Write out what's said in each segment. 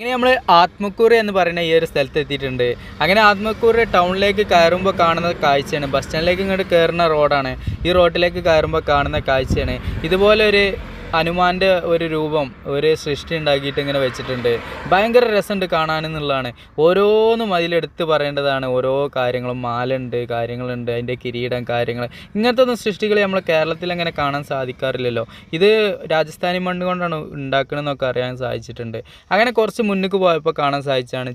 ഇങ്ങനെ നമ്മൾ ആത്മക്കൂറ് എന്ന് പറയുന്ന ഈ ഒരു സ്ഥലത്ത് എത്തിയിട്ടുണ്ട് അങ്ങനെ ആത്മക്കൂറ് ടൗണിലേക്ക് കയറുമ്പോൾ കാണുന്ന കാഴ്ചയാണ്. ബസ് സ്റ്റാൻഡിലേക്ക് ഇങ്ങോട്ട് കയറുന്ന റോഡാണ്. ഈ റോഡിലേക്ക് കയറുമ്പോൾ കാണുന്ന കാഴ്ചയാണ്. ഇതുപോലെ ഒരു ഹനുമാന്റെ ഒരു രൂപം ഒരു സൃഷ്ടി ഉണ്ടാക്കിയിട്ട് ഇങ്ങനെ വെച്ചിട്ടുണ്ട്. ഭയങ്കര രസമുണ്ട് കാണാനെന്നുള്ളതാണ് ഓരോന്നും അതിലെടുത്ത് പറയേണ്ടതാണ്. ഓരോ കാര്യങ്ങളും മാലുണ്ട് കാര്യങ്ങളുണ്ട് അതിന്റെ കിരീടം കാര്യങ്ങൾ. ഇങ്ങനത്തെ ഒന്നും സൃഷ്ടികൾ നമ്മൾ കേരളത്തിൽ അങ്ങനെ കാണാൻ സാധിക്കാറില്ലല്ലോ. ഇത് രാജസ്ഥാനി മണ്ണ് കൊണ്ടാണ് ഉണ്ടാക്കണമെന്നൊക്കെ അറിയാൻ സാധിച്ചിട്ടുണ്ട്. അങ്ങനെ കുറച്ച് മുന്നിക്ക് പോയപ്പോൾ കാണാൻ സാധിച്ചാണ്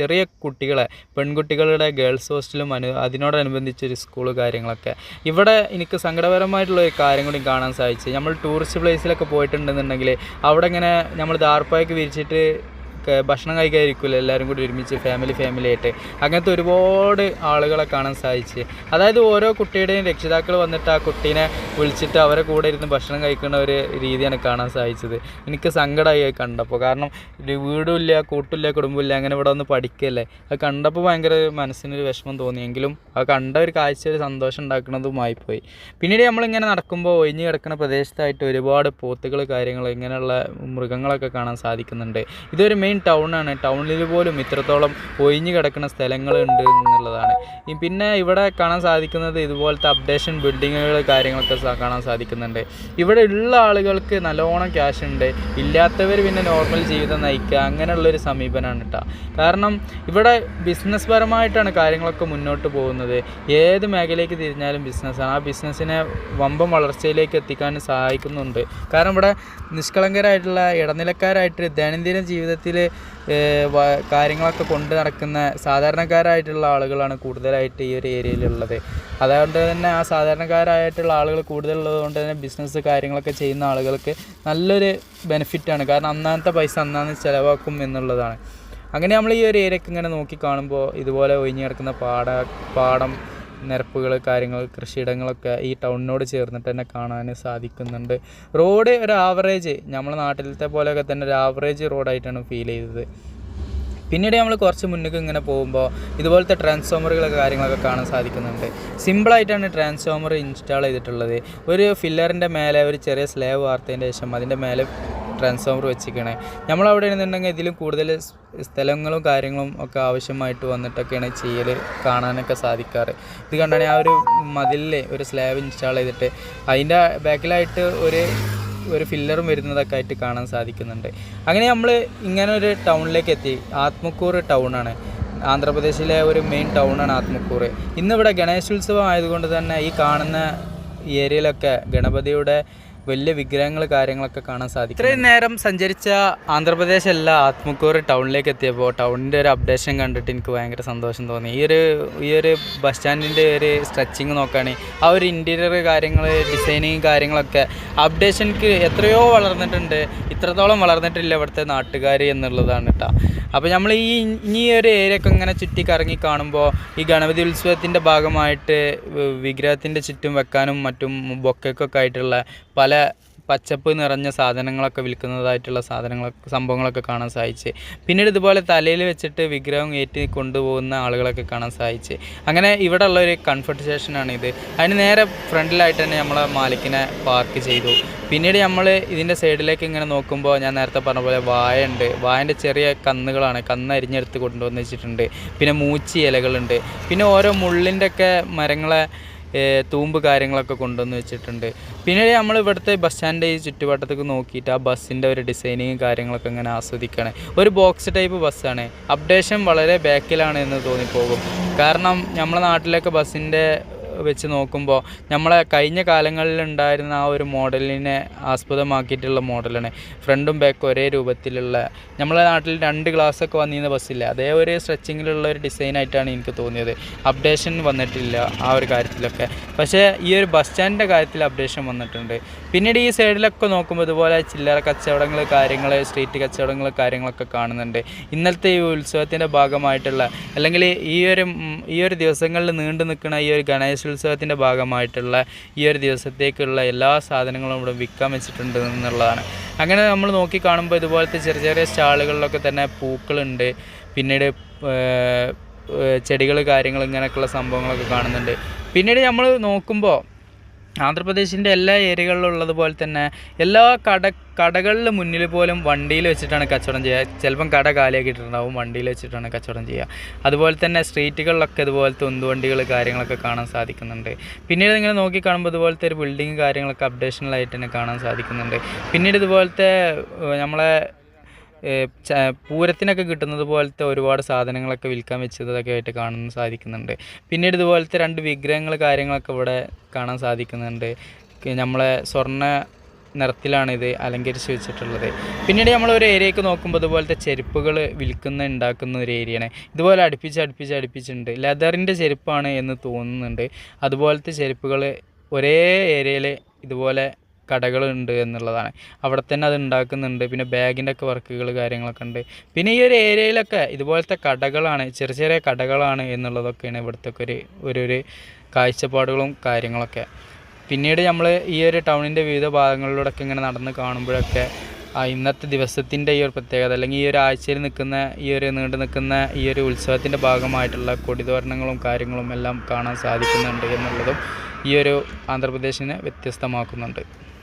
ചെറിയ കുട്ടികളെ പെൺകുട്ടികളുടെ ഗേൾസ് ഹോസ്റ്റലും അനു അതിനോടനുബന്ധിച്ചൊരു സ്കൂൾ കാര്യങ്ങളൊക്കെ. ഇവിടെ എനിക്ക് സങ്കടപരമായിട്ടുള്ള ഒരു കാര്യം കൂടി കാണാൻ സാധിച്ചു. നമ്മൾ ടൂറിസ്റ്റ് പ്ലേസിലൊക്കെ പോയിട്ടുണ്ടെന്നുണ്ടെങ്കിൽ അവിടെ ഇങ്ങനെ നമ്മൾ ദാർപ്പായൊക്കെ വിരിച്ചിട്ട് ഭക്ഷണം കഴിക്കാതിരിക്കില്ല എല്ലാവരും കൂടി ഒരുമിച്ച് ഫാമിലി ഫാമിലി ആയിട്ട്. അങ്ങനത്തെ ഒരുപാട് ആളുകളെ കാണാൻ സാധിച്ച്. അതായത് ഓരോ കുട്ടിയുടെയും രക്ഷിതാക്കൾ വന്നിട്ട് ആ കുട്ടീനെ വിളിച്ചിട്ട് അവരെ കൂടെ ഇരുന്ന് ഭക്ഷണം കഴിക്കുന്ന ഒരു രീതിയാണ് കാണാൻ സാധിച്ചത്. എനിക്ക് സങ്കടമായി കണ്ടപ്പോൾ. കാരണം ഒരു വീടുമില്ല കൂട്ടില്ല കുടുംബമില്ല അങ്ങനെ ഇവിടെ വന്ന് പഠിക്കല്ലേ. അത് കണ്ടപ്പോൾ ഭയങ്കര മനസ്സിനൊരു വിഷമം തോന്നിയെങ്കിലും അത് കണ്ട ഒരു കാഴ്ച ഒരു സന്തോഷം ഉണ്ടാക്കുന്നതുമായി പോയി. പിന്നീട് നമ്മളിങ്ങനെ നടക്കുമ്പോൾ ഒഴിഞ്ഞു കിടക്കുന്ന പ്രദേശത്തായിട്ട് ഒരുപാട് പോത്തുകൾ കാര്യങ്ങൾ ഇങ്ങനെയുള്ള മൃഗങ്ങളൊക്കെ കാണാൻ സാധിക്കുന്നുണ്ട്. ഇതൊരു മെയിൻ ടൗണാണ് ടൗണിൽ പോലും ഇത്രത്തോളം ഒഴിഞ്ഞു കിടക്കുന്ന സ്ഥലങ്ങളുണ്ട് എന്നുള്ളതാണ്. പിന്നെ ഇവിടെ കാണാൻ സാധിക്കുന്നത് ഇതുപോലത്തെ അപ്ഡേഷൻ ബിൽഡിങ്ങുകൾ കാര്യങ്ങളൊക്കെ കാണാൻ സാധിക്കുന്നുണ്ട്. ഇവിടെ ഉള്ള ആളുകൾക്ക് നല്ലോണം ക്യാഷ് ഉണ്ട്. ഇല്ലാത്തവർ പിന്നെ നോർമൽ ജീവിതം നയിക്കുക അങ്ങനെയുള്ളൊരു സമീപനമാണ് കേട്ടോ കാരണം ഇവിടെ ബിസിനസ് പരമായിട്ടാണ് കാര്യങ്ങളൊക്കെ മുന്നോട്ട് പോകുന്നത്. ഏത് മേഖലയ്ക്ക് തിരിഞ്ഞാലും ബിസിനസ്സാണ് ആ ബിസിനസ്സിനെ വമ്പം വളർച്ചയിലേക്ക് എത്തിക്കാൻ സഹായിക്കുന്നുണ്ട്. കാരണം ഇവിടെ നിഷ്കളങ്കരായിട്ടുള്ള ഇടനിലക്കാരായിട്ട് ദൈനംദിന ജീവിതത്തിൽ കാര്യങ്ങളൊക്കെ കൊണ്ട് നടക്കുന്ന സാധാരണക്കാരായിട്ടുള്ള ആളുകളാണ് കൂടുതലായിട്ട് ഈ ഒരു ഏരിയയിലുള്ളത്. അതുകൊണ്ട് തന്നെ ആ സാധാരണക്കാരായിട്ടുള്ള ആളുകൾ കൂടുതലുള്ളത് കൊണ്ട് തന്നെ ബിസിനസ് കാര്യങ്ങളൊക്കെ ചെയ്യുന്ന ആളുകൾക്ക് നല്ലൊരു ബെനിഫിറ്റാണ് കാരണം അന്നാമത്തെ പൈസ അന്നാന്ന് ചിലവാക്കും എന്നുള്ളതാണ്. അങ്ങനെ നമ്മൾ ഈ ഒരു ഏരിയക്ക് ഇങ്ങനെ നോക്കി കാണുമ്പോൾ ഇതുപോലെ ഒഴിഞ്ഞു കിടക്കുന്ന പാട പാടം നിരപ്പുകൾ കാര്യങ്ങൾ കൃഷിയിടങ്ങളൊക്കെ ഈ ടൗണിനോട് ചേർന്നിട്ട് തന്നെ കാണാൻ സാധിക്കുന്നുണ്ട്. റോഡ് ഒരു ആവറേജ് നമ്മുടെ നാട്ടിലത്തെ പോലെയൊക്കെ തന്നെ ഒരു ആവറേജ് റോഡായിട്ടാണ് ഫീൽ ചെയ്തത്. പിന്നീട് നമ്മൾ കുറച്ച് മുന്നേക്ക് ഇങ്ങനെ പോകുമ്പോൾ ഇതുപോലത്തെ ട്രാൻസ്ഫോമറുകളൊക്കെ കാര്യങ്ങളൊക്കെ കാണാൻ സാധിക്കുന്നുണ്ട്. സിമ്പിളായിട്ടാണ് ട്രാൻസ്ഫോമർ ഇൻസ്റ്റാൾ ചെയ്തിട്ടുള്ളത്. ഒരു ഫില്ലറിന്റെ മേലെ ഒരു ചെറിയ സ്ലേവ് വാർത്തതിന്റെ ശേഷം അതിന്റെ മേലെ ട്രാൻസ്ഫോമർ വെച്ചിരിക്കണേ. നമ്മളവിടെ ഇരുന്നുണ്ടെങ്കിൽ ഇതിലും കൂടുതൽ സ്ഥലങ്ങളും കാര്യങ്ങളും ഒക്കെ ആവശ്യമായിട്ട് വന്നിട്ടൊക്കെയാണ് ചെയ്യൽ കാണാനൊക്കെ സാധിക്കാറ്. ഇത് കണ്ടാണ് ആ ഒരു മതിലിൽ ഒരു സ്ലാബ് ഇൻസ്റ്റാൾ ചെയ്തിട്ട് അതിന്റെ ബാക്കിലായിട്ട് ഒരു ഒരു ഫില്ലറും വരുന്നതൊക്കെ ആയിട്ട് കാണാൻ സാധിക്കുന്നുണ്ട്. അങ്ങനെ നമ്മൾ ഇങ്ങനെ ഒരു ടൗണിലേക്ക് എത്തി. ആത്മക്കൂർ ടൗണാണ് ആന്ധ്രാപ്രദേശിലെ ഒരു മെയിൻ ടൗണാണ് ആത്മക്കൂർ. ഇന്നിവിടെ ഗണേശോത്സവം ആയതുകൊണ്ട് തന്നെ ഈ കാണുന്ന ഏരിയയിലൊക്കെ ഗണപതിയുടെ വലിയ വിഗ്രഹങ്ങൾ കാര്യങ്ങളൊക്കെ കാണാൻ സാധിക്കും ഇത്രയും നേരം സഞ്ചരിച്ച ആന്ധ്രാപ്രദേശ് അല്ല ആത്മക്കൂർ ടൗണിലേക്ക് എത്തിയപ്പോൾ ടൗണിന്റെ ഒരു അപ്ഡേഷൻ കണ്ടിട്ട് എനിക്ക് ഭയങ്കര സന്തോഷം തോന്നി. ഈ ഒരു ഈ ഒരു ബസ് സ്റ്റാൻഡിന്റെ ഒരു സ്ട്രെച്ചിങ് നോക്കുകയാണെങ്കിൽ ആ ഒരു ഇന്റീരിയർ കാര്യങ്ങൾ ഡിസൈനിങ് കാര്യങ്ങളൊക്കെ അപ്ഡേഷൻക്ക് എത്രയോ വളർന്നിട്ടുണ്ട്. ഇത്രത്തോളം വളർന്നിട്ടില്ല ഇവിടുത്തെ നാട്ടുകാർ എന്നുള്ളതാണ് കേട്ടോ അപ്പോൾ നമ്മൾ ഈ ഇനി ഒരു ഏരിയ ഒക്കെ ഇങ്ങനെ ചുറ്റി കറങ്ങി കാണുമ്പോൾ ഈ ഗണപതി ഉത്സവത്തിന്റെ ഭാഗമായിട്ട് വിഗ്രഹത്തിന്റെ ചുറ്റും വെക്കാനും മറ്റും ബൊക്കൊക്കെ ആയിട്ടുള്ള പല പച്ചപ്പ് നിറഞ്ഞ സാധനങ്ങളൊക്കെ വിൽക്കുന്നതായിട്ടുള്ള സാധനങ്ങളൊക്കെ സംഭവങ്ങളൊക്കെ കാണാൻ സാധിച്ചു. പിന്നീട് ഇതുപോലെ തലയിൽ വെച്ചിട്ട് വിഗ്രഹം ഏറ്റി കൊണ്ടുപോകുന്ന ആളുകളൊക്കെ കാണാൻ സാധിച്ചു. അങ്ങനെ ഇവിടെ ഉള്ള ഒരു സ്റ്റേഷനാണ് ഇത്. അതിന് നേരെ ഫ്രണ്ടിലായിട്ട് തന്നെ നമ്മളെ മാലിക്കിനെ പാർക്ക് ചെയ്തു. പിന്നീട് നമ്മൾ ഇതിന്റെ സൈഡിലേക്ക് ഇങ്ങനെ നോക്കുമ്പോൾ ഞാൻ നേരത്തെ പറഞ്ഞ പോലെ വായ ഉണ്ട് വായന്റെ ചെറിയ കന്നുകളാണ്. കന്ന് അരിഞ്ഞെടുത്ത് കൊണ്ടുവന്ന് വെച്ചിട്ടുണ്ട്. പിന്നെ മൂച്ചി ഇലകളുണ്ട് പിന്നെ ഓരോ മുള്ളിന്റെയൊക്കെ മരങ്ങളെ തൂമ്പ് കാര്യങ്ങളൊക്കെ കൊണ്ടുവന്ന് വെച്ചിട്ടുണ്ട്. പിന്നെ നമ്മൾ ഇവിടുത്തെ ബസ് സ്റ്റാൻഡിന്റെ ഈ ചുറ്റുവട്ടത്തേക്ക് നോക്കിയിട്ട് ആ ബസ്സിന്റെ ഒരു ഡിസൈനിങ് കാര്യങ്ങളൊക്കെ ഇങ്ങനെ ആസ്വദിക്കുകയാണ് ഒരു ബോക്സ് ടൈപ്പ് ബസ്സാണ് അപ്ഡേഷൻ വളരെ ബാക്കിലാണ് എന്ന് തോന്നിപ്പോകും. കാരണം നമ്മുടെ നാട്ടിലൊക്കെ ബസ്സിന്റെ വെച്ച് നോക്കുമ്പോൾ നമ്മളെ കഴിഞ്ഞ കാലങ്ങളിൽ ഉണ്ടായിരുന്ന ആ ഒരു മോഡലിനെ ആസ്പദമാക്കിയിട്ടുള്ള മോഡലാണ്. ഫ്രണ്ടും ബാക്കും ഒരേ രൂപത്തിലുള്ള നമ്മളെ നാട്ടിൽ രണ്ട് ഗ്ലാസ്സൊക്കെ വന്നിരുന്ന ബസ്സില്ല അതേ ഒരു സ്ട്രെച്ചിങ്ങിലുള്ള ഒരു ഡിസൈനായിട്ടാണ് എനിക്ക് തോന്നിയത്. അപ്ഡേഷൻ വന്നിട്ടില്ല ആ ഒരു കാര്യത്തിലൊക്കെ. പക്ഷേ ഈ ഒരു ബസ് സ്റ്റാൻഡിന്റെ കാര്യത്തിൽ അപ്ഡേഷൻ വന്നിട്ടുണ്ട്. പിന്നീട് ഈ സൈഡിലൊക്കെ നോക്കുമ്പോൾ ഇതുപോലെ ചില്ലറ കച്ചവടങ്ങൾ കാര്യങ്ങൾ സ്ട്രീറ്റ് കച്ചവടങ്ങൾ കാര്യങ്ങളൊക്കെ കാണുന്നുണ്ട്. ഇന്നലത്തെ ഈ ഉത്സവത്തിന്റെ ഭാഗമായിട്ടുള്ള അല്ലെങ്കിൽ ഈ ഒരു ഈ ഒരു ദിവസങ്ങളിൽ നീണ്ടു നിൽക്കുന്ന ഈ ഒരു ഗണേശോത്സവത്തിന്റെ ഭാഗമായിട്ടുള്ള ഈ ഒരു ദിവസത്തേക്കുള്ള എല്ലാ സാധനങ്ങളും ഇവിടെ വിൽക്കാൻ വെച്ചിട്ടുണ്ട് എന്നുള്ളതാണ്. അങ്ങനെ നമ്മൾ നോക്കി കാണുമ്പോൾ ഇതുപോലത്തെ ചെറിയ ചെറിയ സ്റ്റാളുകളിലൊക്കെ തന്നെ പൂക്കളുണ്ട്. പിന്നീട് ചെടികൾ കാര്യങ്ങൾ ഇങ്ങനെയൊക്കെയുള്ള സംഭവങ്ങളൊക്കെ കാണുന്നുണ്ട്. പിന്നീട് നമ്മൾ നോക്കുമ്പോൾ ആന്ധ്രാപ്രദേശിന്റെ എല്ലാ ഏരിയകളിലും ഉള്ളതുപോലെ തന്നെ എല്ലാ കട കടകളിൽ മുന്നിൽ പോലും വണ്ടിയിൽ വെച്ചിട്ടാണ് കച്ചവടം ചെയ്യുക. ചിലപ്പം കട കാലിയാക്കിയിട്ടുണ്ടാവും വണ്ടിയിൽ വെച്ചിട്ടാണ് കച്ചവടം ചെയ്യുക. അതുപോലെ തന്നെ സ്ട്രീറ്റുകളിലൊക്കെ ഇതുപോലത്തെ ഉന്തുവണ്ടികൾ കാര്യങ്ങളൊക്കെ കാണാൻ സാധിക്കുന്നുണ്ട്. പിന്നീട് നിങ്ങൾ നോക്കി കാണുമ്പോൾ ഇതുപോലത്തെ ഒരു ബിൽഡിങ് കാര്യങ്ങളൊക്കെ അപ്ഡേഷനിലായിട്ട് തന്നെ കാണാൻ സാധിക്കുന്നുണ്ട്. പിന്നീട് ഇതുപോലത്തെ നമ്മളെ പൂരത്തിനൊക്കെ കിട്ടുന്നത് പോലത്തെ ഒരുപാട് സാധനങ്ങളൊക്കെ വിൽക്കാൻ വെച്ചതൊക്കെ ആയിട്ട് കാണാൻ സാധിക്കുന്നുണ്ട്. പിന്നീട് ഇതുപോലത്തെ രണ്ട് വിഗ്രഹങ്ങൾ കാര്യങ്ങളൊക്കെ ഇവിടെ കാണാൻ സാധിക്കുന്നുണ്ട്. നമ്മളെ സ്വർണ നിറത്തിലാണ് ഇത് അലങ്കരിച്ച് വെച്ചിട്ടുള്ളത്. പിന്നീട് നമ്മൾ ഒരു ഏരിയക്ക് നോക്കുമ്പോൾ ഇതുപോലത്തെ ചെരുപ്പുകൾ വിൽക്കുന്ന ഉണ്ടാക്കുന്ന ഒരു ഏരിയയാണ്. ഇതുപോലെ അടുപ്പിച്ച് അടുപ്പിച്ച് അടുപ്പിച്ചിട്ടുണ്ട്. ലെതറിന്റെ ചെരുപ്പാണ് എന്ന് തോന്നുന്നുണ്ട്. അതുപോലത്തെ ചെരുപ്പുകൾ ഒരേ ഏരിയയിൽ ഇതുപോലെ കടകളുണ്ട് എന്നുള്ളതാണ്. അവിടെ തന്നെ അത് ഉണ്ടാക്കുന്നുണ്ട്. പിന്നെ ബാഗിന്റെ ഒക്കെ വർക്കുകൾ കാര്യങ്ങളൊക്കെ ഉണ്ട്. പിന്നെ ഈ ഒരു ഏരിയയിലൊക്കെ ഇതുപോലത്തെ കടകളാണ് ചെറിയ ചെറിയ കടകളാണ് എന്നുള്ളതൊക്കെയാണ് ഇവിടുത്തെ ഒരു ഒരു ഒരു കാഴ്ചപ്പാടുകളും കാര്യങ്ങളൊക്കെ. പിന്നീട് നമ്മൾ ഈ ഒരു ടൗണിന്റെ വിവിധ ഭാഗങ്ങളിലൂടെയൊക്കെ ഇങ്ങനെ നടന്ന് കാണുമ്പോഴൊക്കെ ഇന്നത്തെ ദിവസത്തിന്റെ ഈ ഒരു പ്രത്യേകത അല്ലെങ്കിൽ ഈ ഒരു ആഴ്ചയിൽ നിൽക്കുന്ന ഈ ഒരു നീണ്ടു നിൽക്കുന്ന ഈ ഒരു ഉത്സവത്തിന്റെ ഭാഗമായിട്ടുള്ള കൊടിതോരണങ്ങളും കാര്യങ്ങളും എല്ലാം കാണാൻ സാധിക്കുന്നുണ്ട് എന്നുള്ളതും ഈ ഒരു ആന്ധ്രാപ്രദേശിനെ വ്യത്യസ്തമാക്കുന്നുണ്ട്.